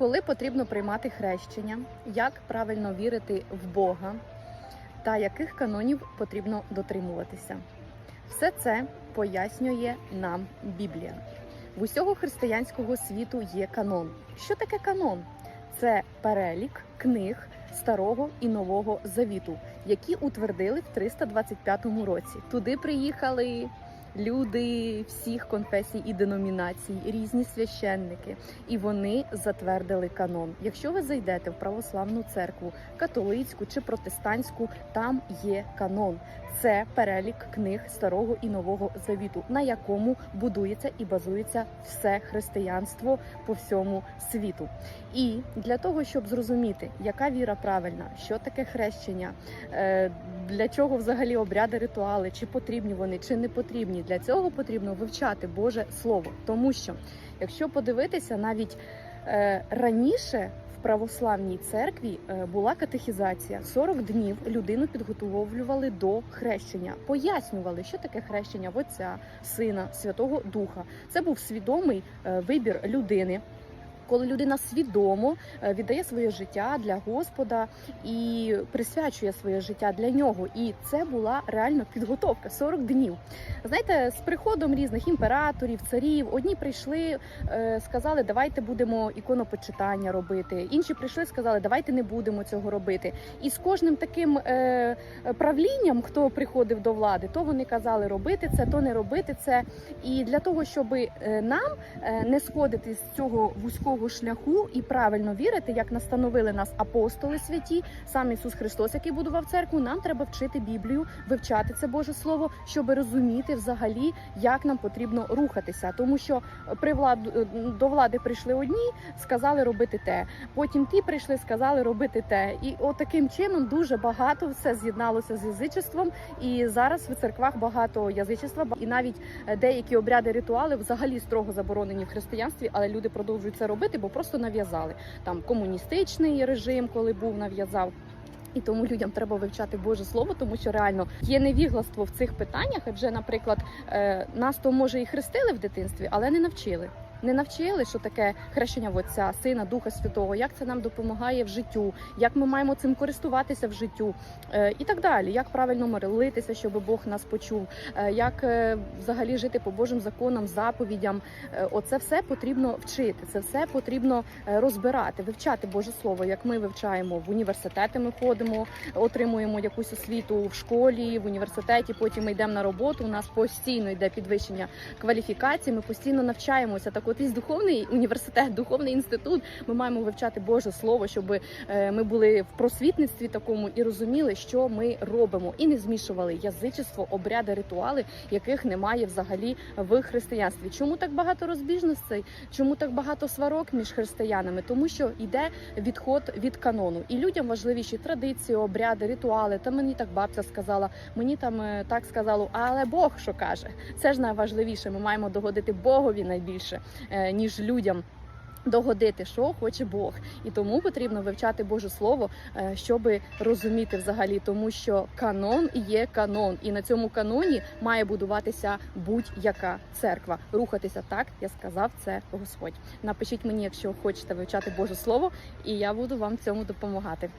Коли потрібно приймати хрещення, як правильно вірити в Бога та яких канонів потрібно дотримуватися? Все це пояснює нам Біблія. В усього християнського світу є канон. Що таке канон? Це перелік книг Старого і Нового Завіту, які утвердили в 325 році. Туди приїхали люди всіх конфесій і деномінацій, різні священники, і вони затвердили канон. Якщо ви зайдете в православну церкву, католицьку чи протестантську, там є канон. Це перелік книг Старого і Нового Завіту, на якому будується і базується все християнство по всьому світу. І для того, щоб зрозуміти, яка віра правильна, що таке хрещення, е, для чого взагалі обряди, ритуали, чи потрібні вони, чи не потрібні, для цього потрібно вивчати Боже Слово. Тому що, якщо подивитися, навіть е, раніше в православній церкві е, була катехізація. 40 днів людину підготовлювали до хрещення, пояснювали, що таке хрещення в Отця, Сина, Святого Духа. Це був свідомий е, вибір людини. Коли людина свідомо е, віддає своє життя для Господа і присвячує своє життя для нього, і це була реально підготовка 40 днів. Знаєте, з приходом різних імператорів, царів, одні прийшли, е, сказали, давайте будемо іконопочитання робити. Інші прийшли, сказали, давайте не будемо цього робити. І з кожним таким е, правлінням, хто приходив до влади, то вони казали робити це, то не робити це. І для того, щоб нам не сходити з цього вузького шляху і правильно вірити, як настановили нас апостоли святі, сам Ісус Христос, який будував церкву, нам треба вчити Біблію, вивчати це Боже Слово, щоб розуміти взагалі, як нам потрібно рухатися. Тому що при владу до влади прийшли одні, сказали робити те. Потім ті прийшли, сказали робити те. І от чином дуже багато все з'єдналося з язичеством. І зараз в церквах багато язичества, і навіть е, деякі обряди, ритуали взагалі строго заборонені в християнстві, але люди продовжують це робити, бо просто нав'язали там комуністичний режим, коли був нав'язав. І тому людям треба вивчати Боже Слово, тому що реально є невігластво в цих питаннях. Адже, наприклад, е, нас то може і хрестили в дитинстві, але не навчили. Не навчили, що таке хрещення Отця, Сина, Духа Святого, як це нам допомагає в життю, як ми маємо цим користуватися в життю е, і так далі. Як правильно молитися, щоб Бог нас почув, е, як е, взагалі жити по Божим законам, заповідям. Оце все потрібно вчити. Це все потрібно розбирати, вивчати Боже Слово. Як ми вивчаємо в університети, ми ходимо, отримуємо якусь освіту в школі, в університеті. Потім ми йдемо на роботу. У нас постійно йде підвищення кваліфікації. Ми постійно навчаємося. Так, із духовний університет, духовний інститут. Ми маємо вивчати Боже Слово, щоб е, ми були в просвітництві такому і розуміли, що ми робимо, і не змішували язичество, обряди, ритуали, яких немає взагалі в християнстві. Чому так багато розбіжностей? Чому так багато сварок між християнами? Тому що йде відход від канону, і людям важливіші традиції, обряди, ритуали. Та мені так бабця сказала, мені там е, так сказало, але Бог що каже? Це ж найважливіше. Ми маємо догодити Богові найбільше ніж людям. Догодити, що хоче Бог, і тому потрібно вивчати Боже Слово, е, щоб розуміти взагалі, тому що канон є канон, і на цьому каноні має будуватися будь-яка церква. Рухатися так, я сказав це Господь. Напишіть мені, якщо хочете вивчати Боже Слово, і я буду вам цьому допомагати.